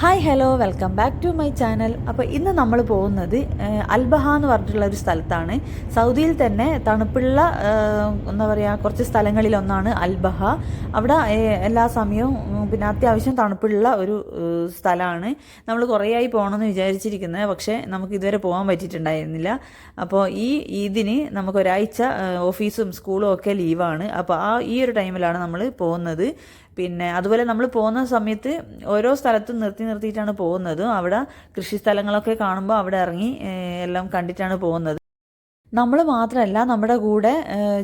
Hi hello welcome back to my channel അപ്പോൾ ഇന്ന് നമ്മൾ പോകുന്നത് അൽബഹ എന്ന് പറഞ്ഞിട്ടുള്ള ഒരു സ്ഥലത്താണ്. സൗദിയിൽ തന്നെ തണുപ്പുള്ള എന്താ പറയുക കുറച്ച് സ്ഥലങ്ങളിലൊന്നാണ് അൽബഹ. അവിടെ എല്ലാ സമയവും പിന്നെ അത്യാവശ്യം തണുപ്പുള്ള ഒരു സ്ഥലമാണ്. നമ്മൾ കുറേയായി പോകണമെന്ന് വിചാരിച്ചിരിക്കുന്നത് പക്ഷേ നമുക്ക് ഇതുവരെ പോകാൻ പറ്റിയിട്ടുണ്ടായിരുന്നില്ല. അപ്പോൾ ഈ ഇതിന് നമുക്ക് ഒരാഴ്ച ഓഫീസും സ്കൂളും ഒക്കെ ലീവാണ്. അപ്പോൾ ആ ഈ ഒരു ടൈമിലാണ് നമ്മൾ പോകുന്നത്. പിന്നെ അതുപോലെ നമ്മൾ പോകുന്ന സമയത്ത് ഓരോ സ്ഥലത്തും നിർത്തി നിർത്തിയിട്ടാണ് പോകുന്നത്. അവിടെ കൃഷി സ്ഥലങ്ങളൊക്കെ കാണുമ്പോൾ അവിടെ ഇറങ്ങി എല്ലാം കണ്ടിട്ടാണ് പോകുന്നത്. നമ്മൾ മാത്രമല്ല നമ്മുടെ കൂടെ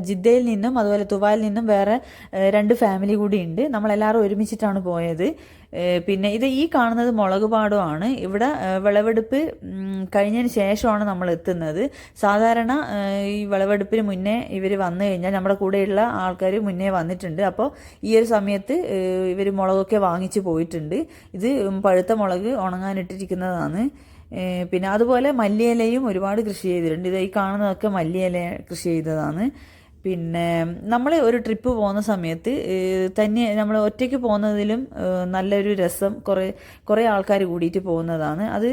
ജിദ്ദയിൽ നിന്നും അതുപോലെ തുവായിൽ നിന്നും വേറെ രണ്ട് ഫാമിലി കൂടി ഉണ്ട്. നമ്മളെല്ലാവരും ഒരുമിച്ചിട്ടാണ് പോയത്. പിന്നെ ഇത് ഈ കാണുന്നത് മുളക് പാടമാണ്. ഇവിടെ വിളവെടുപ്പ് കഴിഞ്ഞതിന് ശേഷമാണ് നമ്മൾ എത്തുന്നത്. സാധാരണ ഈ വിളവെടുപ്പിന് മുന്നേ ഇവർ വന്നു കഴിഞ്ഞാൽ നമ്മുടെ കൂടെയുള്ള ആൾക്കാർ മുന്നേ വന്നിട്ടുണ്ട്. അപ്പോൾ ഈ ഒരു സമയത്ത് ഇവർ മുളകൊക്കെ വാങ്ങിച്ച് പോയിട്ടുണ്ട്. ഇത് പഴുത്ത മുളക് ഉണങ്ങാനിട്ടിരിക്കുന്നതാണ് പിന്നെ അതുപോലെ മല്ലിയിലയും ഒരുപാട് കൃഷി ചെയ്തിട്ടുണ്ട്. ഇത് ഈ കാണുന്നതൊക്കെ മല്ലിയില കൃഷി ചെയ്തതാണ്. പിന്നെ നമ്മൾ ഒരു ട്രിപ്പ് പോകുന്ന സമയത്ത് തന്നെ നമ്മൾ ഒറ്റയ്ക്ക് പോകുന്നതിലും നല്ലൊരു രസം കുറേ കുറേ ആൾക്കാർ കൂടിയിട്ട് പോകുന്നതാണ്. അത്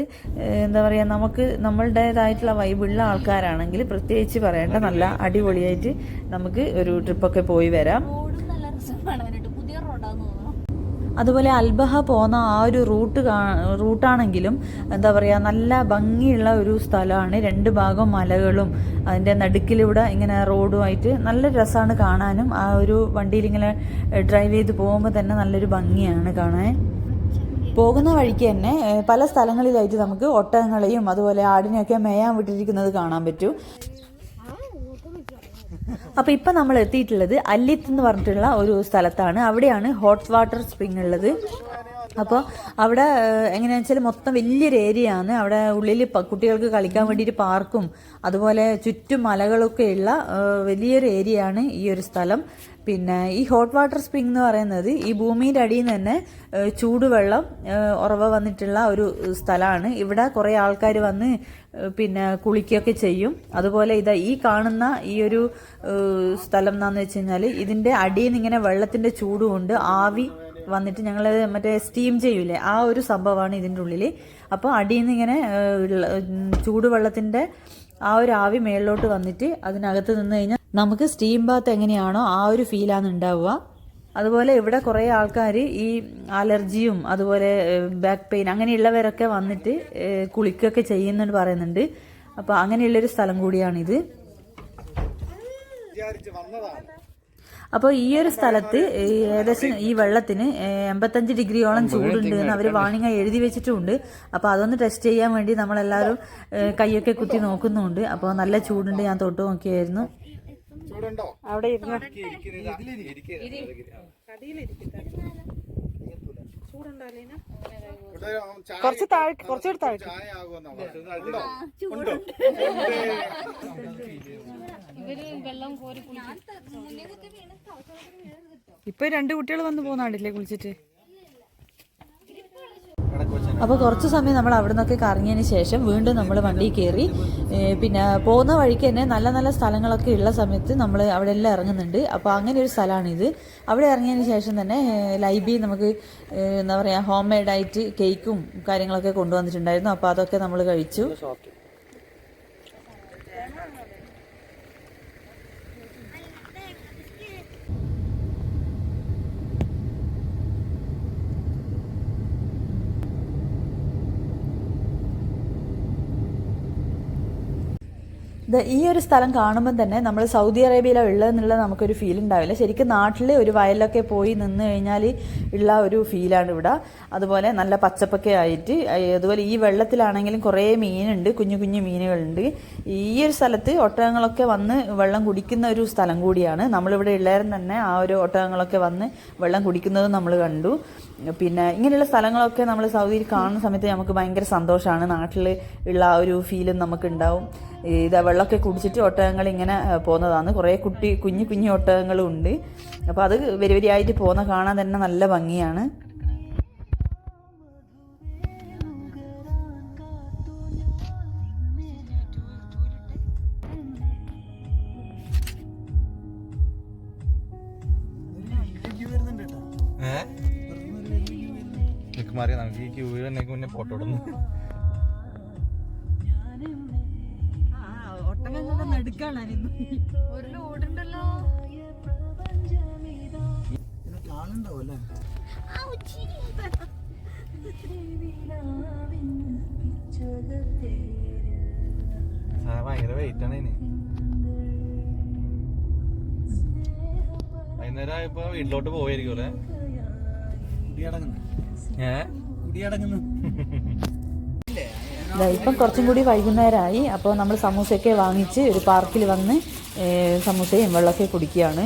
എന്താ പറയുക നമുക്ക് നമ്മളുടേതായിട്ടുള്ള വൈബുള്ള ആൾക്കാരാണെങ്കിൽ പ്രത്യേകിച്ച് പറയേണ്ട നല്ല അടിപൊളിയായിട്ട് നമുക്ക് ഒരു ട്രിപ്പൊക്കെ പോയി വരാം. പുതിയ റോഡാന്ന് അതുപോലെ അൽബഹ പോകുന്ന ആ ഒരു റൂട്ട് റൂട്ടാണെങ്കിലും എന്താ പറയുക നല്ല ഭംഗിയുള്ള ഒരു സ്ഥലമാണ്. രണ്ട് ഭാഗം മലകളും അതിന്റെ നടുക്കിലൂടെ ഇങ്ങനെ റോഡുമായിട്ട് നല്ല രസമാണ് കാണാനും. ആ ഒരു വണ്ടിയിൽ ഇങ്ങനെ ഡ്രൈവ് ചെയ്ത് പോകുമ്പോൾ തന്നെ നല്ലൊരു ഭംഗിയാണ് കാണാൻ. പോകുന്ന വഴിക്ക് തന്നെ പല സ്ഥലങ്ങളിലായിട്ട് നമുക്ക് ഒട്ടകങ്ങളെയും അതുപോലെ ആടിനെയൊക്കെ മേയാൻ വിട്ടിരിക്കുന്നത് കാണാൻ പറ്റും. അപ്പോൾ ഇപ്പം നമ്മൾ എത്തിയിട്ടുള്ളത് അല്ലിത്ത് എന്ന് പറഞ്ഞിട്ടുള്ള ഒരു സ്ഥലത്താണ്. അവിടെയാണ് ഹോട്ട് വാട്ടർ സ്പ്രിംഗ് ഉള്ളത്. അപ്പോൾ അവിടെ എങ്ങനെയാണെന്ന് വെച്ചാൽ മൊത്തം വലിയൊരു ഏരിയ ആണ്. അവിടെ ഉള്ളിൽ കുട്ടികൾക്ക് കളിക്കാൻ വേണ്ടിയിട്ട് പാർക്കും അതുപോലെ ചുറ്റും മലകളൊക്കെ ഉള്ള വലിയൊരു ഏരിയ ആണ് ഈ ഒരു സ്ഥലം. പിന്നെ ഈ ഹോട്ട് വാട്ടർ സ്പ്രിംഗ് എന്ന് പറയുന്നത് ഈ ഭൂമിയുടെ അടിയിൽ നിന്ന് തന്നെ ചൂടുവെള്ളം ഉറവ വന്നിട്ടുള്ള ഒരു സ്ഥലമാണ്. ഇവിടെ കുറേ ആൾക്കാർ വന്ന് പിന്നെ കുളിക്കുകയൊക്കെ ചെയ്യും. അതുപോലെ ഇതാ ഈ കാണുന്ന ഈ ഒരു സ്ഥലം എന്താണെന്ന് വെച്ച് കഴിഞ്ഞാൽ ഇതിന്റെ അടിയിൽ നിന്ന് ഇങ്ങനെ വെള്ളത്തിന്റെ ചൂടുകൊണ്ട് ആവി വന്നിട്ട് ഞങ്ങൾ മറ്റേ സ്റ്റീം ചെയ്യൂലേ ആ ഒരു സംഭവമാണ് ഇതിന്റെ ഉള്ളിൽ അപ്പോൾ അടിയിൽ നിന്ന് ഇങ്ങനെ ചൂടുവെള്ളത്തിന്റെ ആ ഒരു ആവി മേളിലോട്ട് വന്നിട്ട് അതിനകത്ത് നിന്ന് കഴിഞ്ഞാൽ നമുക്ക് സ്റ്റീം ബാത്ത് എങ്ങനെയാണോ ആ ഒരു ഫീലാണ് ഉണ്ടാവുക. അതുപോലെ ഇവിടെ കുറേ ആൾക്കാർ ഈ അലർജിയും അതുപോലെ ബാക്ക് പെയിൻ അങ്ങനെയുള്ളവരൊക്കെ വന്നിട്ട് കുളിക്കൊക്കെ കുളിക്കുകയൊക്കെ ചെയ്യുന്നുണ്ട് പറയുന്നുണ്ട്. അപ്പോൾ അങ്ങനെയുള്ളൊരു സ്ഥലം കൂടിയാണിത്. അപ്പോൾ ഈ ഒരു സ്ഥലത്ത് ഈ ഏകദേശം ഈ വെള്ളത്തിന് എൺപത്തഞ്ച് ഡിഗ്രിയോളം ചൂടുണ്ട് എന്ന് അവർ വാണിംഗ് എഴുതി വെച്ചിട്ടുണ്ട്. അപ്പോൾ അതൊന്ന് ടെസ്റ്റ് ചെയ്യാൻ വേണ്ടി നമ്മളെല്ലാവരും കൈയൊക്കെ കുത്തി നോക്കുന്നുണ്ട്. അപ്പോൾ നല്ല ചൂടുണ്ട് ഞാൻ തൊട്ട് നോക്കിയായിരുന്നു. അവിടെ ഇരുന്ന് കുറച്ച് താഴെ കുറച്ചുകൂടി താഴെ ഇപ്പൊ രണ്ടു കുട്ടികൾ വന്ന് പോകുന്നാണ്ടില്ലേ കുളിച്ചിട്ട്? അപ്പോൾ കുറച്ച് സമയം നമ്മൾ അവിടെ നിന്നൊക്കെ കറങ്ങിയതിന് ശേഷം വീണ്ടും നമ്മൾ വണ്ടി കയറി പിന്നെ പോകുന്ന വഴിക്ക് തന്നെ നല്ല നല്ല സ്ഥലങ്ങളൊക്കെ ഉള്ള സമയത്ത് നമ്മൾ അവിടെ എല്ലാം ഇറങ്ങുന്നുണ്ട്. അപ്പോൾ അങ്ങനെ ഒരു സ്ഥലമാണിത്. അവിടെ ഇറങ്ങിയതിന് ശേഷം തന്നെ ലൈബി നമുക്ക് എന്താ പറയുക ഹോം മെയ്ഡായിട്ട് കേക്കും കാര്യങ്ങളൊക്കെ കൊണ്ടുവന്നിട്ടുണ്ടായിരുന്നു. അപ്പോൾ അതൊക്കെ നമ്മൾ കഴിച്ചു. ഈ ഒരു സ്ഥലം കാണുമ്പോൾ തന്നെ നമ്മൾ സൗദി അറേബ്യയിലാണ് ഉള്ളതെന്നുള്ള നമുക്കൊരു ഫീൽ ഉണ്ടാവില്ല. ശരിക്കും നാട്ടിൽ ഒരു വയലിലൊക്കെ പോയി നിന്ന് കഴിഞ്ഞാൽ ഉള്ള ഒരു ഫീലാണ് ഇവിടെ. അതുപോലെ നല്ല പച്ചപ്പൊക്കെ ആയിട്ട് അതുപോലെ ഈ വെള്ളത്തിലാണെങ്കിലും കുറേ മീനുണ്ട് കുഞ്ഞു കുഞ്ഞു മീനുകളുണ്ട്. ഈ ഒരു സ്ഥലത്ത് ഒട്ടകങ്ങളൊക്കെ വന്ന് വെള്ളം കുടിക്കുന്ന ഒരു സ്ഥലം കൂടിയാണ്. നമ്മളിവിടെ ഉള്ളവരും തന്നെ ആ ഒരു ഒട്ടകങ്ങളൊക്കെ വന്ന് വെള്ളം കുടിക്കുന്നതും നമ്മൾ കണ്ടു. പിന്നെ ഇങ്ങനെയുള്ള സ്ഥലങ്ങളൊക്കെ നമ്മൾ സൗദിയിൽ കാണുന്ന സമയത്ത് നമുക്ക് ഭയങ്കര സന്തോഷമാണ്. നാട്ടിൽ ഉള്ള ആ ഒരു ഫീലും നമുക്കുണ്ടാവും. ഇത് വെള്ളമൊക്കെ കുടിച്ചിട്ട് ഒട്ടകങ്ങൾ ഇങ്ങനെ പോകുന്നതാണ്. കുറേ കുട്ടി കുഞ്ഞു കുഞ്ഞു ഒട്ടകങ്ങളും ഉണ്ട് അപ്പോൾ അത് വരി വരിയായിട്ട് പോകുന്ന കാണാൻ തന്നെ നല്ല ഭംഗിയാണ്. മാറി നമുക്ക് ഈ ക്യൂവിൽ തന്നെ മുന്നേ ഫോട്ടോ ഇടുന്നു. ഭയങ്കര വെയിറ്റ് ആണ് വൈകുന്നേരം ആയപ്പോ വീട്ടിലോട്ട് പോയിരിക്കും അല്ലേ? ദാ ഇപ്പം കുറച്ചും കൂടി വൈകുന്നേരമായി അപ്പോൾ നമ്മൾ സമൂസയൊക്കെ വാങ്ങിച്ച് ഒരു പാർക്കിൽ വന്ന് സമൂസയും വെള്ളമൊക്കെ കുടിക്കുകയാണ്.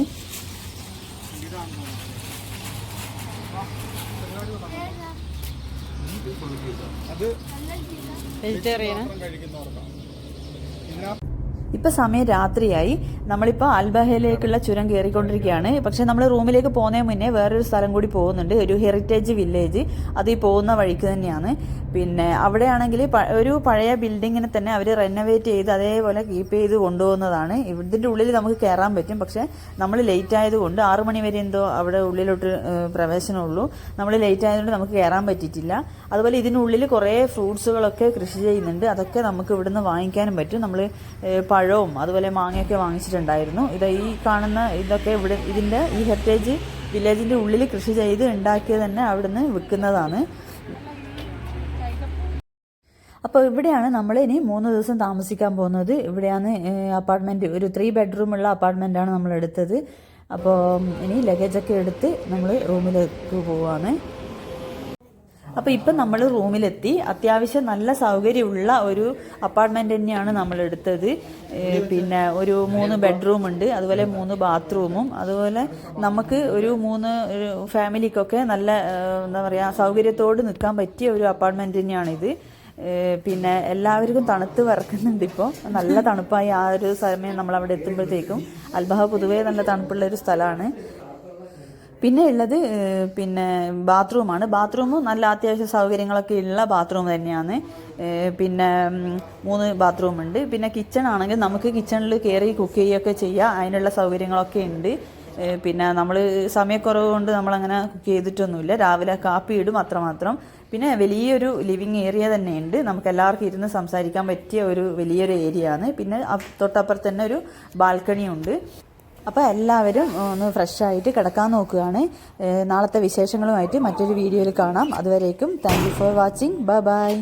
ഇപ്പം സമയം രാത്രിയായി. നമ്മളിപ്പോൾ അൽബഹയിലേക്കുള്ള ചുരം കയറിക്കൊണ്ടിരിക്കുകയാണ്. പക്ഷെ നമ്മൾ റൂമിലേക്ക് പോകുന്നതിന് മുന്നേ വേറൊരു സ്ഥലം കൂടി പോകുന്നുണ്ട്. ഒരു ഹെറിറ്റേജ് വില്ലേജ് അത് ഈ പോകുന്ന വഴിക്ക് തന്നെയാണ്. പിന്നെ അവിടെയാണെങ്കിൽ ഒരു പഴയ ബിൽഡിങ്ങിനെ തന്നെ അവർ റെനോവേറ്റ് ചെയ്ത് അതേപോലെ കീപ്പ് ചെയ്ത് കൊണ്ടുപോകുന്നതാണ്. ഇതിന്റെ ഉള്ളിൽ നമുക്ക് കയറാൻ പറ്റും. പക്ഷെ നമ്മൾ ലേറ്റ് ആയതുകൊണ്ട് ആറ് മണി വരെ എന്തോ അവിടെ ഉള്ളിലോട്ട് പ്രവേശനമുള്ളൂ. നമ്മൾ ലേറ്റ് ആയതുകൊണ്ട് നമുക്ക് കയറാൻ പറ്റിയിട്ടില്ല. അതുപോലെ ഇതിനുള്ളിൽ കുറേ ഫ്രൂട്ട്സുകളൊക്കെ കൃഷി ചെയ്യുന്നുണ്ട്. അതൊക്കെ നമുക്ക് ഇവിടുന്ന് വാങ്ങിക്കാനും പറ്റും. നമ്മൾ പഴവും അതുപോലെ മാങ്ങയൊക്കെ വാങ്ങിച്ചിട്ടുണ്ടായിരുന്നു. ഇത് ഈ കാണുന്ന ഇതൊക്കെ ഇവിടെ ഇതിന്റെ ഈ ഹെറിറ്റേജ് വില്ലേജിന്റെ ഉള്ളിൽ കൃഷി ചെയ്ത് ഉണ്ടാക്കിയത് തന്നെ അവിടുന്ന് വിൽക്കുന്നതാണ്. അപ്പോൾ ഇവിടെയാണ് നമ്മൾ ഇനി മൂന്ന് ദിവസം താമസിക്കാൻ പോകുന്നത്. ഇവിടെയാണ് അപ്പാർട്ട്മെന്റ് ഒരു ത്രീ ബെഡ്റൂമുള്ള അപ്പാർട്ട്മെന്റാണ് നമ്മൾ എടുത്തത്. അപ്പോൾ ഇനി ലഗേജൊക്കെ എടുത്ത് നമ്മൾ റൂമിലേക്ക് പോവാണ്. അപ്പോൾ ഇപ്പം നമ്മൾ റൂമിലെത്തി. അത്യാവശ്യം നല്ല സൗകര്യമുള്ള ഒരു അപ്പാർട്ട്മെന്റ് തന്നെയാണ് നമ്മൾ എടുത്തത് പിന്നെ ഒരു മൂന്ന് ബെഡ്റൂം ഉണ്ട്. അതുപോലെ മൂന്ന് ബാത്റൂമും അതുപോലെ നമുക്ക് ഒരു മൂന്ന് ഫാമിലിക്കൊക്കെ നല്ല എന്താ പറയുക സൗകര്യത്തോട് നിൽക്കാൻ പറ്റിയ ഒരു അപ്പാർട്ട്മെന്റ് തന്നെയാണ് ഇത് പിന്നെ എല്ലാവർക്കും തണുത്ത് വറക്കുന്നുണ്ട് ഇപ്പോൾ നല്ല തണുപ്പായി ആ ഒരു സമയം നമ്മൾ അവിടെ എത്തുമ്പോഴത്തേക്കും. അൽബഹ പൊതുവേ നല്ല തണുപ്പുള്ള ഒരു സ്ഥലമാണ്. പിന്നെ ഉള്ളത് പിന്നെ ബാത്റൂമാണ്. ബാത്റൂമും നല്ല അത്യാവശ്യ സൗകര്യങ്ങളൊക്കെ ഉള്ള ബാത്റൂം തന്നെയാണ്. പിന്നെ മൂന്ന് ബാത്റൂം ഉണ്ട് പിന്നെ കിച്ചൺ ആണെങ്കിൽ നമുക്ക് കിച്ചണിൽ കയറി കുക്ക് ചെയ്യുകയൊക്കെ ചെയ്യാം. അതിനുള്ള സൗകര്യങ്ങളൊക്കെ ഉണ്ട്. പിന്നെ നമ്മൾ സമയക്കുറവ് കൊണ്ട് നമ്മളങ്ങനെ കുക്ക് ചെയ്തിട്ടൊന്നുമില്ല. രാവിലെ കാപ്പി ഇടും അത്രമാത്രം. പിന്നെ വലിയൊരു ലിവിങ് ഏരിയ തന്നെയുണ്ട്. നമുക്ക് എല്ലാവർക്കും ഇരുന്ന് സംസാരിക്കാൻ പറ്റിയ ഒരു വലിയൊരു ഏരിയ ആണ് പിന്നെ തൊട്ടപ്പുറത്ത് തന്നെ ഒരു ബാൽക്കണി ഉണ്ട് അപ്പോൾ എല്ലാവരും ഒന്ന് ഫ്രഷ് ആയിട്ട് കിടക്കാൻ നോക്കുകയാണ്. നാളത്തെ വിശേഷങ്ങളുമായിട്ട് മറ്റൊരു വീഡിയോയിൽ കാണാം. അതുവരേക്കും thank for watching bye bye